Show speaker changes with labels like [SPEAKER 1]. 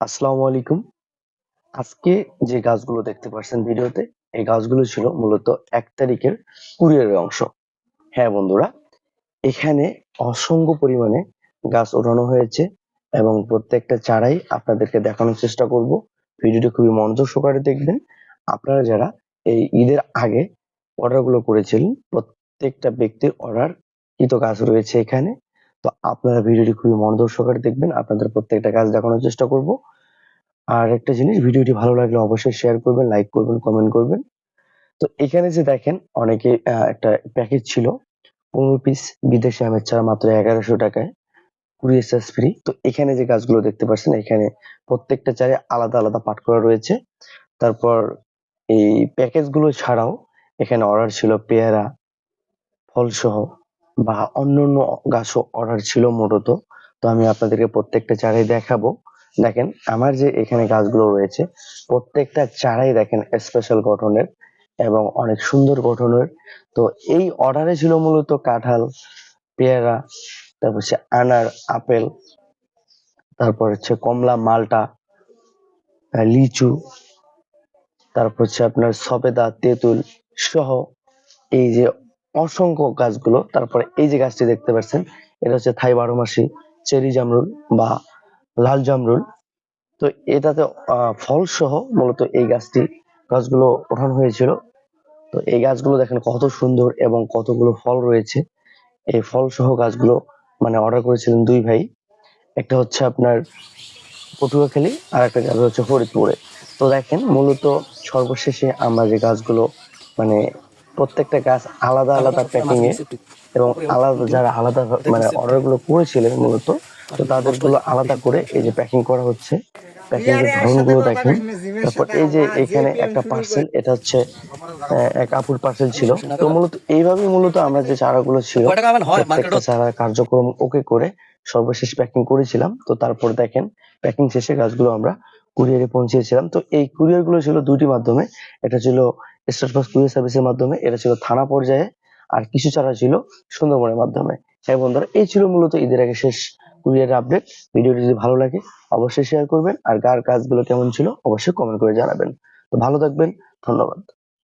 [SPEAKER 1] আসসালামু আলাইকুম। আজকে যে গাছগুলো দেখতে পাচ্ছেন ভিডিওতে, এই গাছগুলো ছিল মূলত এক তারিখের কুরিয়ারের অংশ। হ্যাঁ বন্ধুরা, এখানে অসংখ্য পরিমাণে গাছ ওঠানো হয়েছে এবং প্রত্যেকটা চারাই আপনাদেরকে দেখানোর চেষ্টা করব। ভিডিওটি খুবই মনোযোগ সহকারে দেখবেন। আপনারা যারা এই ঈদের আগে অর্ডারগুলো করেছিলেন, প্রত্যেকটা ব্যক্তির অর্ডার কৃত গাছ রয়েছে এখানে। তো আপনারা ভিডিওটি খুবই মনোযোগ সহকারে দেখবেন। আপনাদের প্রত্যেকটা গাছ দেখানোর চেষ্টা করব। আর একটা জিনিস, ভিডিওটি ভালো লাগলে অবশ্যই শেয়ার করবেন লাইক করবেন কমেন্ট করবেন। তো এখানে যে দেখেন, অনেকে একটা প্যাকেজ ছিল, পনেরো পিস বিদেশি আমের চারা মাত্র এগারোশো টাকায় কুড়ি এসএস ফ্রি তো এখানে যে গাছগুলো দেখতে পাচ্ছেন, এখানে প্রত্যেকটা চারে আলাদা আলাদা পাট করা রয়েছে। তারপর এই প্যাকেজগুলো ছাড়াও এখানে অর্ডার ছিল পেয়ারা, ফলসহ বা অন্যান্য গাছও অর্ডার ছিল মূলত। তো আমি আপনাদেরকে প্রত্যেকটা চারাই দেখাবো। দেখেন, আমার যে এখানে গাছগুলো রয়েছে, প্রত্যেকটা চারাই দেখেন স্পেশাল গঠনের এবং অনেক সুন্দর গঠনের। তো এই অর্ডারে ছিল মূলত কাঁঠাল, পেয়ারা, তারপর হচ্ছে আনার, আপেল, তারপর হচ্ছে কমলা, মালটা লিচু, তারপর হচ্ছে আপনার সবেদা, তেঁতুল সহ এই যে অসংখ্য গাছগুলো, তারপরে এই যে গাছটি দেখতে পাচ্ছেন, এটা হচ্ছে থাই বারোমাসি, চেরি জামরুল বা লাল জামরুল। তো এটাতে ফল সহ মূলত এই গাছটি, গাছগুলো ওঠানো হয়েছিল। তো এই গাছগুলো দেখেন কত সুন্দর এবং কতগুলো ফল রয়েছে। এই ফল সহ গাছগুলো মানে অর্ডার করেছিলেন দুই ভাই। একটা হচ্ছে আপনার পটুয়াখালী আর একটা গাছ হচ্ছে ফরিদপুরে। তো দেখেন মূলত সর্বশেষে আমরা যে গাছগুলো মানে প্রত্যেকটা গাছ আলাদা আলাদা প্যাকিং এ এবং আলাদা যারা আলাদা মানে অর্ডারগুলো করেছিলেন মূলত তো তাদেরগুলো আলাদা করে এই যে প্যাকিং করা হচ্ছে। প্যাকিং এর ধরনগুলো দেখেন। তারপর এই যে এখানে একটা পার্সেল এটা হচ্ছে আহ, এক আপুর পার্সেল ছিল। তো মূলত এইভাবেই মূলত আমরা যে চারাগুলো ছিল
[SPEAKER 2] হয়?
[SPEAKER 1] প্রত্যেকটা চারা কার্যক্রম ওকে করে সর্বশেষ প্যাকিং করেছিলাম। তো তারপর দেখেন প্যাকিং শেষে গাছগুলো আমরা কুরিয়ারে পৌঁছিয়েছিলাম। তো এই কুরিয়ারগুলো ছিল দুটি মাধ্যমে। এটা ছিল স্টেট ফার্স্ট কুরিয়ার সার্ভিসের মাধ্যমে, এটা ছিল থানা পর্যায়ে, আর কিছু ছাড়া ছিল সুন্দরবনের মাধ্যমে। হ্যাঁ বন্ধুরা, এই ছিল মূলত ঈদের আগে শেষ কুরিয়ারের আপডেট ভিডিওটি যদি ভালো লাগে, অবশ্যই শেয়ার করবেন। আর কার কাজগুলো কেমন ছিল, অবশ্যই কমেন্ট করে জানাবেন। তো ভালো থাকবেন, ধন্যবাদ।